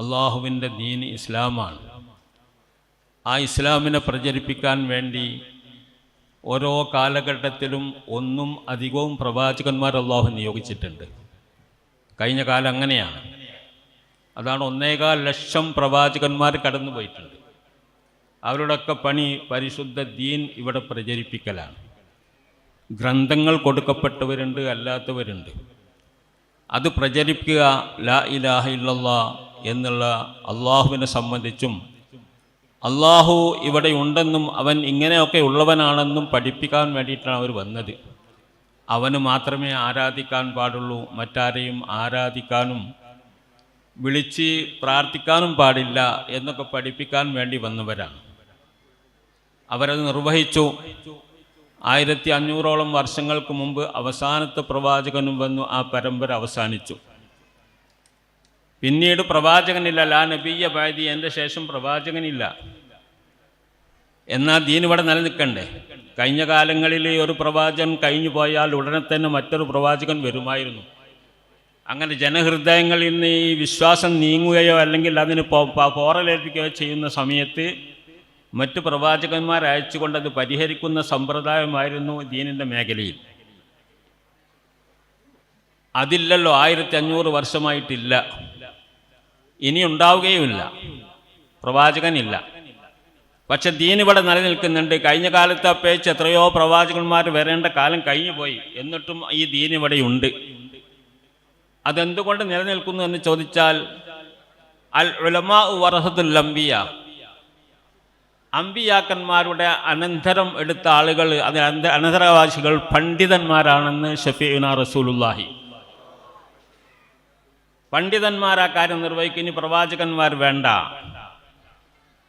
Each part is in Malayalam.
അള്ളാഹുവിന്റെ ദീൻ ഇസ്ലാമാണ്. ആ ഇസ്ലാമിനെ പ്രചരിപ്പിക്കാൻ വേണ്ടി ഓരോ കാലഘട്ടത്തിലും ഒന്നും അധികവും പ്രവാചകന്മാർ അള്ളാഹു നിയോഗിച്ചിട്ടുണ്ട്. കഴിഞ്ഞ കാലം അങ്ങനെയാണ്. അതാണ് ഒന്നേകാൽ ലക്ഷം പ്രവാചകന്മാർ കടന്നു പോയിട്ടുണ്ട് അവരുടെയൊക്കെ പണി പരിശുദ്ധ ദീൻ ഇവിടെ പ്രചരിപ്പിക്കലാണ്. ഗ്രന്ഥങ്ങൾ കൊടുക്കപ്പെട്ടവരുണ്ട് അല്ലാത്തവരുണ്ട്. അത് പ്രചരിപ്പിക്കുക ലാ ഇലാഹ ഇല്ലല്ലാ എന്നുള്ള അള്ളാഹുവിനെ സംബന്ധിച്ചും അള്ളാഹു ഇവിടെ ഉണ്ടെന്നും അവൻ ഇങ്ങനെയൊക്കെ ഉള്ളവനാണെന്നും പഠിപ്പിക്കാൻ വേണ്ടിയിട്ടാണ് അവർ വന്നത്. അവന് മാത്രമേ ആരാധിക്കാൻ പാടുള്ളൂ മറ്റാരെയും ആരാധിക്കാനും വിളിച്ച് പ്രാർത്ഥിക്കാനും പാടില്ല എന്നൊക്കെ പഠിപ്പിക്കാൻ വേണ്ടി വന്നവരാണ്. അവരത് നിർവഹിച്ചു. ആയിരത്തി അഞ്ഞൂറോളം വർഷങ്ങൾക്ക് മുമ്പ് അവസാനത്തെ പ്രവാചകനും വന്നു ആ പരമ്പര അവസാനിച്ചു. പിന്നീട് പ്രവാചകനില്ല. ലാ നബിയ ബാദി എന്റെ ശേഷം പ്രവാചകനില്ല. എന്നാൽ ദീൻ ഇവിടെ നിലനിൽക്കണ്ടേ? കഴിഞ്ഞ കാലങ്ങളിൽ ഒരു പ്രവാചകൻ കഴിഞ്ഞു പോയാൽ ഉടനെ തന്നെ മറ്റൊരു പ്രവാചകൻ വരുമായിരുന്നു. അങ്ങനെ ജനഹൃദയങ്ങളിൽ നിന്ന് ഈ വിശ്വാസം നീങ്ങുകയോ അല്ലെങ്കിൽ അതിന് പോറലേൽപ്പിക്കുകയോ ചെയ്യുന്ന സമയത്ത് മറ്റു പ്രവാചകന്മാർ അയച്ചുകൊണ്ട് പരിഹരിക്കുന്ന സമ്പ്രദായമായിരുന്നു ദീനിന്റെ മേഖലയിൽ. അതില്ലല്ലോ ആയിരത്തി അഞ്ഞൂറ് വർഷമായിട്ടില്ല. ഇനി ഉണ്ടാവുകയുമില്ല പ്രവാചകനില്ല. പക്ഷെ ദീൻ ഇവിടെ നിലനിൽക്കുന്നുണ്ട്. കഴിഞ്ഞ കാലത്ത് അപേക്ഷിച്ച് എത്രയോ പ്രവാചകന്മാർ വരേണ്ട കാലം കഴിഞ്ഞുപോയി എന്നിട്ടും ഈ ദീൻ ഇവിടെയുണ്ട് അതെന്തുകൊണ്ട് നിലനിൽക്കുന്നു എന്ന് ചോദിച്ചാൽ അൽ ഉലമാ വറഹത്തുൽ അംബിയ. അമ്പിയാക്കന്മാരുടെ അനന്തരം എടുത്ത ആളുകൾ അത് അനന്തരവാസികൾ പണ്ഡിതന്മാരാണെന്ന് ഷഫീന റസൂലുല്ലാഹി പണ്ഡിതന്മാർ ആ കാര്യം നിർവഹിക്കും. ഇനി പ്രവാചകന്മാർ വേണ്ട.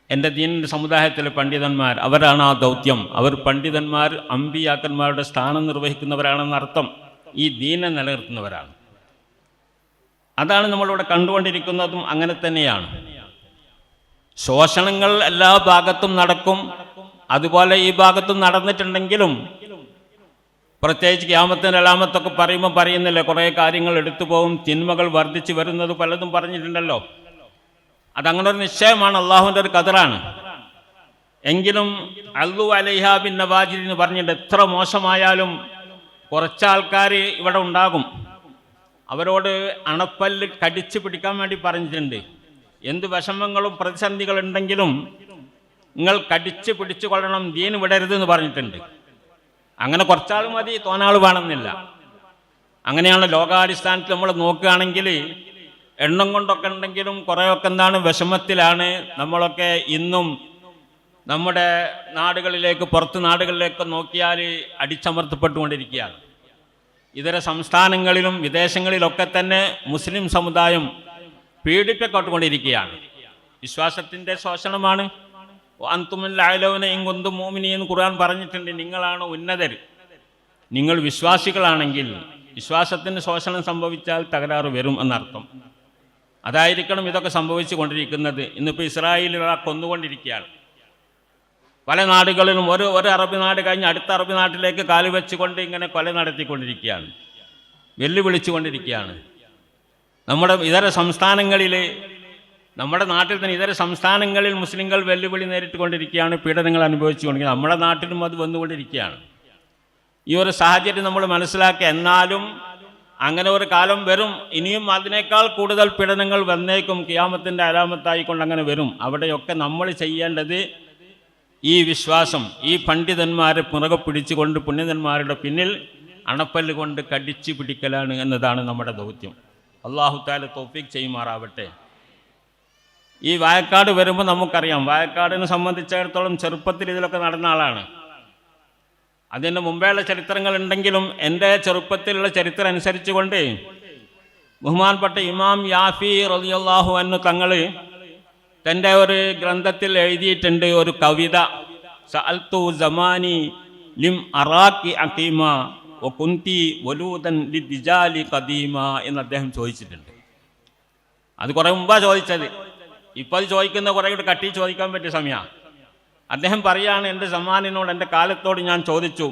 എന്റെ ദീൻ സമുദായത്തിലെ പണ്ഡിതന്മാർ അവരാണ് ആ ദൗത്യം. അവർ പണ്ഡിതന്മാർ അമ്പിയാക്കന്മാരുടെ സ്ഥാനം നിർവഹിക്കുന്നവരാണെന്നർത്ഥം ഈ ദീനെ നിലനിർത്തുന്നവരാണ്. അതാണ് നമ്മളിവിടെ കണ്ടുകൊണ്ടിരിക്കുന്നതും അങ്ങനെ തന്നെയാണ്. ശോഷണങ്ങൾ എല്ലാ ഭാഗത്തും നടക്കും. അതുപോലെ ഈ ഭാഗത്തും നടന്നിട്ടുണ്ടെങ്കിലും പ്രത്യേകിച്ച് ക്യാമത്തിന്റെ അലാമത്തൊക്കെ പറയുമ്പോൾ പറയുന്നില്ല കുറേ കാര്യങ്ങൾ എടുത്തു പോകും തിന്മകൾ വർദ്ധിച്ചു വരുന്നത് പലതും പറഞ്ഞിട്ടുണ്ടല്ലോ. അതങ്ങനെ ഒരു നിശ്ചയമാണ് അള്ളാഹുവിന്റെ ഒരു കതിറാണ് എങ്കിലും അല്ലു അലൈഹ ബിൻ നവാജിദ് എന്ന് പറഞ്ഞിട്ട് എത്ര മോശമായാലും കുറച്ചാൾക്കാർ ഇവിടെ ഉണ്ടാകും. അവരോട് അണപ്പല്ല് കടിച്ചു പിടിക്കാൻ വേണ്ടി പറഞ്ഞിട്ടുണ്ട്. എന്ത് വിഷമങ്ങളും പ്രതിസന്ധികളുണ്ടെങ്കിലും നിങ്ങൾ കടിച്ചു പിടിച്ചു കൊള്ളണം ദീൻ വിടരുത് എന്ന് പറഞ്ഞിട്ടുണ്ട്. അങ്ങനെ കുറച്ചാൾ മതി തോനാൾ വേണമെന്നില്ല. അങ്ങനെയാണ് ലോകാടിസ്ഥാനത്തിൽ നമ്മൾ നോക്കുകയാണെങ്കിൽ എണ്ണം കൊണ്ടൊക്കെ ഉണ്ടെങ്കിലും കുറേയൊക്കെ എന്താണ് വിഷമത്തിലാണ് നമ്മളൊക്കെ ഇന്നും നമ്മുടെ നാടുകളിലേക്ക് പുറത്ത് നാടുകളിലേക്ക് നോക്കിയാൽ അടിച്ചമർത്തപ്പെട്ടുകൊണ്ടിരിക്കുകയാണ്. ഇതര സംസ്ഥാനങ്ങളിലും വിദേശങ്ങളിലൊക്കെ തന്നെ മുസ്ലിം സമുദായം പീഡിപ്പിക്കപ്പെട്ടുകൊണ്ടിരിക്കുകയാണ്. വിശ്വാസത്തിന്റെ ശോഷണമാണ്. അന്തുമില്ലായലോനെ മോമിനി എന്ന് ഖുർആൻ പറഞ്ഞിട്ടുണ്ട്. നിങ്ങളാണ് ഉന്നതർ നിങ്ങൾ വിശ്വാസികളാണെങ്കിൽ വിശ്വാസത്തിന് ശോഷണം സംഭവിച്ചാൽ തകരാറ് വരും എന്നർത്ഥം. അതായിരിക്കണം ഇതൊക്കെ സംഭവിച്ചു കൊണ്ടിരിക്കുന്നത്. ഇന്നിപ്പോൾ ഇസ്രായേൽ കൊന്നുകൊണ്ടിരിക്കുകയാണ്. പല നാടുകളിലും ഒരു ഒരു അറബി നാട് കഴിഞ്ഞ് അടുത്ത അറബി നാട്ടിലേക്ക് കാലു വെച്ചുകൊണ്ട് ഇങ്ങനെ കൊല നടത്തിക്കൊണ്ടിരിക്കുകയാണ്. വെല്ലുവിളിച്ചുകൊണ്ടിരിക്കുകയാണ്. നമ്മുടെ ഇതര സംസ്ഥാനങ്ങളിൽ നമ്മുടെ നാട്ടിൽ തന്നെ ഇതര സംസ്ഥാനങ്ങളിൽ മുസ്ലിങ്ങൾ വെല്ലുവിളി നേരിട്ടുകൊണ്ടിരിക്കുകയാണ് പീഡനങ്ങൾ അനുഭവിച്ചുകൊണ്ടിരിക്കുന്നത് നമ്മുടെ നാട്ടിലും അത് വന്നുകൊണ്ടിരിക്കുകയാണ്. ഈ ഒരു സാഹചര്യം നമ്മൾ മനസ്സിലാക്കുക എന്നാലും അങ്ങനെ ഒരു കാലം വരും. ഇനിയും അതിനേക്കാൾ കൂടുതൽ പീഡനങ്ങൾ വന്നേക്കും കിയാമത്തിന്റെ അലാമത്തായിക്കൊണ്ട് അങ്ങനെ വരും. അവിടെയൊക്കെ നമ്മൾ ചെയ്യേണ്ടത് ഈ വിശ്വാസം ഈ പണ്ഡിതന്മാരെ പുറകെ പിടിച്ചുകൊണ്ട് പുണ്യതന്മാരുടെ പിന്നിൽ അണപ്പല്ല് കൊണ്ട് കടിച്ചു പിടിക്കലാണ് എന്നതാണ് നമ്മുടെ ദൗത്യം. അള്ളാഹു താല തോഫീക്ക് ചെയ്യുമാറാവട്ടെ. ഈ വായക്കാട് വരുമ്പോൾ നമുക്കറിയാം. വായക്കാടിനെ സംബന്ധിച്ചിടത്തോളം ചെറുപ്പത്തിൽ ഇതിലൊക്കെ നടന്ന ആളാണ്. അതിന് മുമ്പേയുള്ള ചരിത്രങ്ങൾ ഉണ്ടെങ്കിലും എന്റെ ചെറുപ്പത്തിലുള്ള ചരിത്രം അനുസരിച്ചുകൊണ്ട് ബഹുമാൻപ്പെട്ട ഇമാം യാഫി റളിയല്ലാഹു അന്നു തങ്ങൾ തന്റെ ഒരു ഗ്രന്ഥത്തിൽ എഴുതിയിട്ടുണ്ട് ഒരു കവിത. സഅൽത്തു സമാനി ലിം അറാക്കി അക്കീമ ഒ കുന്തി വലൂദൻ ദിജാലി കദീമ എന്ന് അദ്ദേഹം ചോദിച്ചിട്ടുണ്ട്. അത് കുറേ മുമ്പാ ചോദിച്ചത്. ഇപ്പോൾ അത് ചോദിക്കുന്ന കുറേ കൂടെ കട്ടി ചോദിക്കാൻ പറ്റിയ സമയമാണ് അദ്ദേഹം പറയാണ് എന്റെ സമ്മാനിനോട് എന്റെ കാലത്തോട് ഞാൻ ചോദിച്ചു.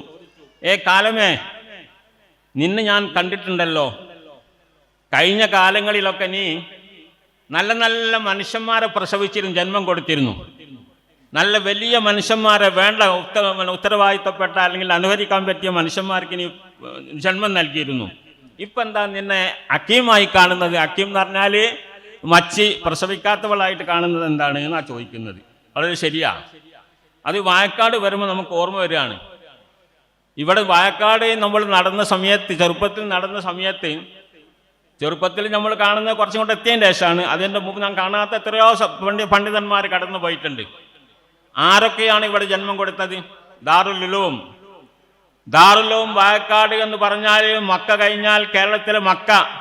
ഏ കാലമേ നിന്നെ ഞാൻ കണ്ടിട്ടുണ്ടല്ലോ. കഴിഞ്ഞ കാലങ്ങളിലൊക്കെ നീ നല്ല നല്ല മനുഷ്യന്മാരെ പ്രസവിച്ചിരുന്നു ജന്മം കൊടുത്തിരുന്നു. നല്ല വലിയ മനുഷ്യന്മാരെ വേണ്ട ഉത്തര ഉത്തരവാദിത്തപ്പെട്ട അല്ലെങ്കിൽ അനുകരിക്കാൻ പറ്റിയ മനുഷ്യന്മാർക്ക് നീ ജന്മം നൽകിയിരുന്നു. ഇപ്പം എന്താ നിന്നെ അക്കീമായി കാണുന്നത്? അക്കീം എന്ന് പറഞ്ഞാൽ മച്ചി പ്രസവിക്കാത്തവളായിട്ട് കാണുന്നത് എന്താണ് എന്നാ ചോദിക്കുന്നത്. വളരെ ശരിയാ. അത് വായക്കാട് വരുമ്പോൾ നമുക്ക് ഓർമ്മ വരികയാണ്. ഇവിടെ വായക്കാട് നമ്മൾ നടന്ന സമയത്ത് ചെറുപ്പത്തിൽ നടന്ന സമയത്ത് ചെറുപ്പത്തിൽ നമ്മൾ കാണുന്നത് കുറച്ചും കൂടെ എത്തിയതിന്റെ ശേഷമാണ്. അതിന്റെ മുമ്പ് ഞാൻ കാണാത്ത എത്രയോ പണ്ഡി പണ്ഡിതന്മാർ കടന്നു പോയിട്ടുണ്ട്. ആരൊക്കെയാണ് ഇവിടെ ജന്മം കൊടുത്തത്? ദാറുലുലവും ദാറുലവും വായക്കാട് എന്ന് പറഞ്ഞാൽ മക്ക കഴിഞ്ഞാൽ കേരളത്തിലെ മക്ക.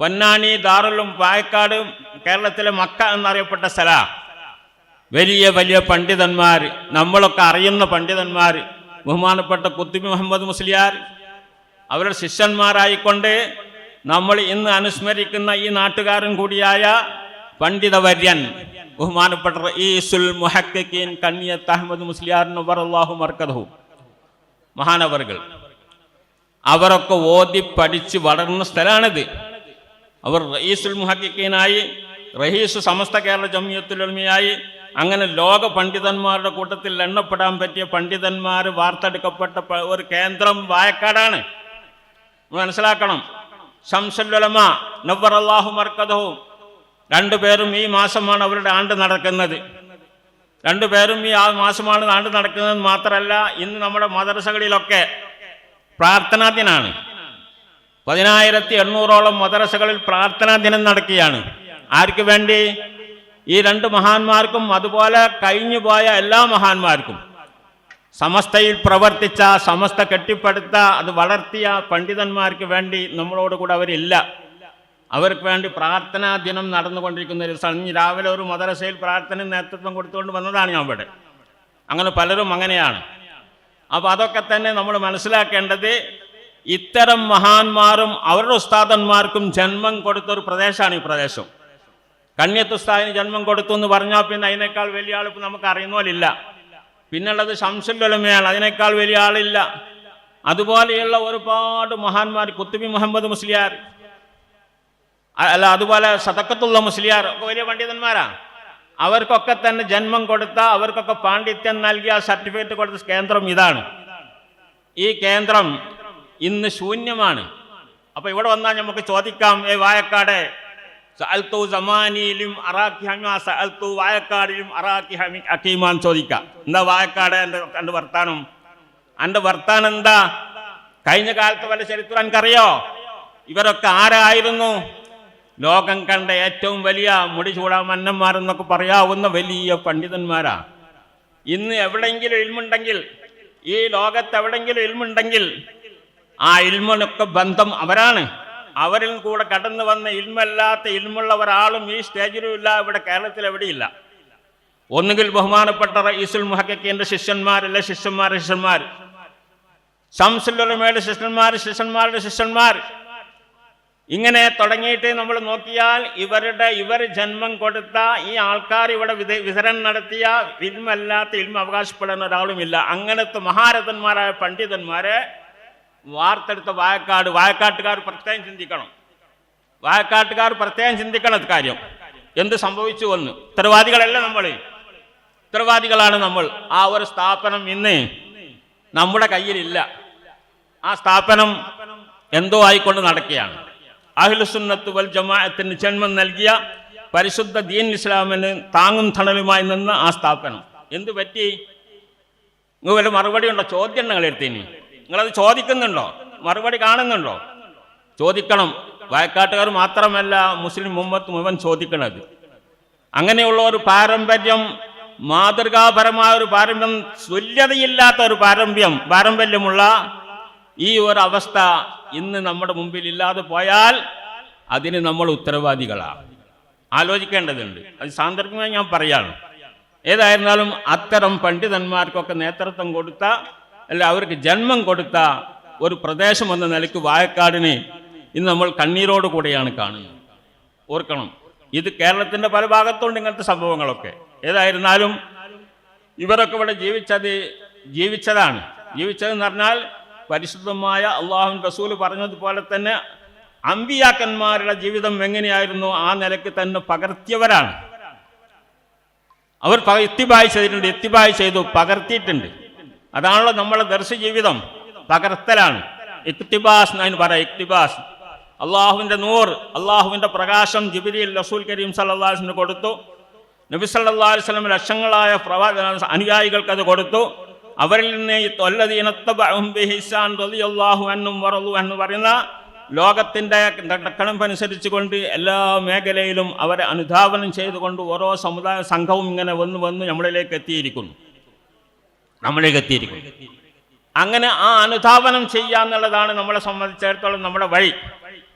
പൊന്നാനി ദാറുലും പായക്കാട് കേരളത്തിലെ മക്ക എന്നറിയപ്പെട്ട സ്ഥല. വലിയ വലിയ പണ്ഡിതന്മാർ നമ്മളൊക്കെ അറിയുന്ന പണ്ഡിതന്മാർ ബഹുമാനപ്പെട്ട കുത്തുബി മുഹമ്മദ് മുസ്ലിയാർ അവരുടെ ശിഷ്യന്മാരായിക്കൊണ്ട് നമ്മൾ ഇന്ന് അനുസ്മരിക്കുന്ന ഈ നാട്ടുകാരൻ കൂടിയായ പണ്ഡിതവര്യൻ ബഹുമാനപ്പെട്ട റഈസുൽ മുഹക്കീൻ കണ്ണിയത്ത് അഹമ്മദ് മുസ്ലിയാറിന് വറല്ലാഹു മർക്കതഹു മഹാനവറുകൾ. അവരൊക്കെ ഓതി പഠിച്ച് വളർന്ന സ്ഥലമാണിത് അവർ റയീസുൽ മുഹക്കിക്കീനായി റഹീസ് സമസ്ത കേരള ജമിയത്തുലമയായി അങ്ങനെ ലോക പണ്ഡിതന്മാരുടെ കൂട്ടത്തിൽ എണ്ണപ്പെടാൻ പറ്റിയ പണ്ഡിതന്മാർ വാർത്തെടുക്കപ്പെട്ട ഒരു കേന്ദ്രം വായക്കാടാണ്. മനസ്സിലാക്കണം. ശംസുലമ നവർ അള്ളാഹു മർക്കതവും രണ്ടുപേരും ഈ മാസമാണ് അവരുടെ ആണ്ട് നടക്കുന്നത്. രണ്ടുപേരും ഈ ആ മാസമാണ് ആണ്ട് നടക്കുന്നത് മാത്രമല്ല ഇന്ന് നമ്മുടെ മദ്രസകളിലൊക്കെ പ്രാർത്ഥനാ ദിനാണ് പതിനായിരത്തി എണ്ണൂറോളം മദ്രസകളിൽ പ്രാർത്ഥനാ ദിനം നടക്കുകയാണ്. ആർക്ക് വേണ്ടി? ഈ രണ്ട് മഹാന്മാർക്കും അതുപോലെ കഴിഞ്ഞു പോയ എല്ലാ മഹാന്മാർക്കും. സമസ്തയിൽ പ്രവർത്തിച്ച സമസ്ത കെട്ടിപ്പടുത്ത അത് വളർത്തിയ പണ്ഡിതന്മാർക്ക് വേണ്ടി നമ്മളോട് കൂടെ അവരില്ല. അവർക്ക് വേണ്ടി പ്രാർത്ഥനാ ദിനം നടന്നുകൊണ്ടിരിക്കുന്ന ഒരു സഞ്ഞ് രാവിലെ ഒരു മദ്രസയിൽ പ്രാർത്ഥന നേതൃത്വം കൊടുത്തുകൊണ്ട് വന്നതാണ് ഞാൻ ഇവിടെ. അങ്ങനെ പലരും അങ്ങനെയാണ്. അപ്പോൾ അതൊക്കെ തന്നെ നമ്മൾ മനസ്സിലാക്കേണ്ടത് ഇത്തരം മഹാന്മാരും അവരുടെ ഉസ്താദന്മാർക്കും ജന്മം കൊടുത്ത ഒരു പ്രദേശമാണ് ഈ പ്രദേശം. കണ്യത്ത് ഉസ്താദിന് ജന്മം കൊടുത്തു എന്ന് പറഞ്ഞാൽ പിന്നെ അതിനേക്കാൾ വലിയ ഇപ്പം നമുക്ക് അറിയുന്ന പോലില്ല പിന്നുള്ളത് ശംസുല്ലമയാണ് അതിനേക്കാൾ വലിയ ആളില്ല അതുപോലെയുള്ള ഒരുപാട് മഹാന്മാർ കുത്തുബി മുഹമ്മദ് മുസ്ലിയാർ അല്ല അതുപോലെ സതക്കത്തുള്ള മുസ്ലിയാർ ഒക്കെ വലിയ പണ്ഡിതന്മാരാ. അവർക്കൊക്കെ തന്നെ ജന്മം കൊടുത്ത അവർക്കൊക്കെ പാണ്ഡിത്യം നൽകിയ സർട്ടിഫിക്കറ്റ് കൊടുത്ത കേന്ദ്രം ഇതാണ്. ഈ കേന്ദ്രം ഇന്ന് ശൂന്യമാണ്. അപ്പോൾ ഇവിടെ വന്നാൽ നമുക്ക് ചോദിക്കാം ഏ വായക്കാട്? സഅൽത്തു സമാനിയിലും അറാഖി ഹമ സഅൽത്തു വായക്കാടിലും അറാഖി ഹമി അക്കീമാൻ ചോദിക്കാം. എന്താ വായക്കാട് എന്റെ എന്റെ വർത്താനം? എന്റെ വർത്താനം എന്താ? കഴിഞ്ഞ കാലത്ത് വല്ല ചരിത്രം എനിക്കറിയോ? ഇവരൊക്കെ ആരായിരുന്നു? ലോകം കണ്ട ഏറ്റവും വലിയ മുടി ചൂടാ മന്നന്മാരെന്നൊക്കെ പറയാവുന്ന വലിയ പണ്ഡിതന്മാരാ. ഇന്ന് എവിടെയെങ്കിലും ഇൽമുണ്ടെങ്കിൽ ഈ ലോകത്ത് എവിടെയെങ്കിലും ഇൽമുണ്ടെങ്കിൽ ആ ഇൽമനൊക്കെ ബന്ധം അവരാണ്. അവരിൽ കൂടെ കടന്നു വന്ന ഇൽമല്ലാത്ത ഇൽമുള്ള ഒരാളും ഈ സ്റ്റേജിലും ഇല്ല ഇവിടെ കേരളത്തിൽ എവിടെയില്ല. ഒന്നുകിൽ ബഹുമാനപ്പെട്ട റഈസുൽ മുഹക്കിന്റെ ശിഷ്യന്മാരല്ല ശിഷ്യന്മാരുടെ ശിഷ്യന്മാർ. ശംസുല്ലമയുടെ ശിഷ്യന്മാർ ശിഷ്യന്മാരുടെ ശിഷ്യന്മാർ. ഇങ്ങനെ തുടങ്ങിയിട്ട് നമ്മൾ നോക്കിയാൽ ഇവരുടെ ഇവർ ജന്മം കൊടുത്ത ഈ ആൾക്കാർ ഇവിടെ വിത- വിതരണം നടത്തിയ ഇൽമല്ലാത്ത ഇൽമ അവകാശപ്പെടുന്ന ഒരാളുമില്ല. അങ്ങനത്തെ മഹാരഥന്മാരായ പണ്ഡിതന്മാരെ വാർത്തെടുത്ത വായക്കാട് വായക്കാട്ടുകാർ പ്രത്യേകം ചിന്തിക്കണം. വായക്കാട്ടുകാർ പ്രത്യേകം ചിന്തിക്കണം കാര്യം. എന്ത് സംഭവിച്ചു എന്ന്. ഉത്തരവാദികളല്ല നമ്മൾ ഉത്തരവാദികളാണ് നമ്മൾ. ആ ഒരു സ്ഥാപനം ഇന്ന് നമ്മുടെ കയ്യിലില്ല. ആ സ്ഥാപനം എന്തോ ആയിക്കൊണ്ട് നടക്കുകയാണ്. അഖിലുസുന്നത്ത് വൽ ജമാഅത്തിന് ജന്മം നൽകിയ പരിശുദ്ധ ദീൻ ഇസ്ലാമിന് താങ്ങും തണലുമായി നിന്ന ആ സ്ഥാപനം. എന്ത് പറ്റി? വല്ല മറുപടി ഉണ്ടോ ചോദ്യം ഞങ്ങൾ എടുത്തിന്. നിങ്ങളത് ചോദിക്കുന്നുണ്ടോ? മറുപടി കാണുന്നുണ്ടോ? ചോദിക്കണം. വയക്കാട്ടുകാർ മാത്രമല്ല മുസ്ലിം മുമ്പത്ത് മുഴുവൻ ചോദിക്കണത്. അങ്ങനെയുള്ള ഒരു പാരമ്പര്യം മാതൃകാപരമായ ഒരു പാരമ്പര്യം തുല്യതയില്ലാത്ത ഒരു പാരമ്പര്യം പാരമ്പര്യമുള്ള ഈ ഒരു അവസ്ഥ ഇന്ന് നമ്മുടെ മുമ്പിൽ ഇല്ലാതെ പോയാൽ അതിന് നമ്മൾ ഉത്തരവാദികളാണ്. ആലോചിക്കേണ്ടതുണ്ട്. അത് സാന്ദർഭികമായി ഞാൻ പറയാണ്. ഏതായിരുന്നാലും അത്തരം പണ്ഡിതന്മാർക്കൊക്കെ നേതൃത്വം കൊടുത്ത അല്ല അവർക്ക് ജന്മം കൊടുത്ത ഒരു പ്രദേശം എന്ന നിലയ്ക്ക് വായക്കാടിനെ ഇന്ന് നമ്മൾ കണ്ണീരോട് കൂടെയാണ് കാണുന്നത്. ഓർക്കണം ഇത് കേരളത്തിന്റെ പല ഭാഗത്തുണ്ട് ഇങ്ങനത്തെ സംഭവങ്ങളൊക്കെ. ഏതായിരുന്നാലും ഇവരൊക്കെ ഇവിടെ ജീവിച്ചത് ജീവിച്ചതാണ്. ജീവിച്ചതെന്ന് പറഞ്ഞാൽ പരിശുദ്ധമായ അള്ളാഹുൻ റസൂൽ പറഞ്ഞതുപോലെ തന്നെ അമ്പിയാക്കന്മാരുടെ ജീവിതം എങ്ങനെയായിരുന്നു ആ നിലയ്ക്ക് തന്നെ പകർത്തിയവരാണ്. അവർ പ- ചെയ്തിട്ടുണ്ട് ഇത്തിബായ് ചെയ്തു പകർത്തിയിട്ടുണ്ട്. അതാണല്ലോ നമ്മളെ ദർശ ജീവിതം പകർത്തലാണ്. ഇക്തിബാസ് എന്ന് പറയാം ഇക്തിബാസ്. അള്ളാഹുവിന്റെ നൂർ അള്ളാഹുവിന്റെ പ്രകാശം ജിബിരിയിൽ റസൂൽ കരീം സല്ലാസിന് കൊടുത്തു. നബി സല്ലാ വസ്ലം ലക്ഷങ്ങളായ പ്രവാ അനുയായികൾക്ക് അത് കൊടുത്തു. അവരിൽ നിന്ന് ഈ തൊല്ലദീനത്തബഅഹും എന്നും വറളു എന്ന് പറയുന്ന ലോകത്തിന്റെ കണക്കനുസരിച്ച് കൊണ്ട് എല്ലാ മേഖലയിലും അവരെ അനുധാവനം ചെയ്തുകൊണ്ട് ഓരോ സമുദായ സംഘവും ഇങ്ങനെ വന്ന് വന്ന് നമ്മളിലേക്ക് എത്തിയിരിക്കുന്നു. നമ്മളിലേക്ക് എത്തിയിരിക്കും അങ്ങനെ ആ അനുധാവനം ചെയ്യുക എന്നുള്ളതാണ് നമ്മളെ സംബന്ധിച്ചിടത്തോളം നമ്മുടെ വഴി.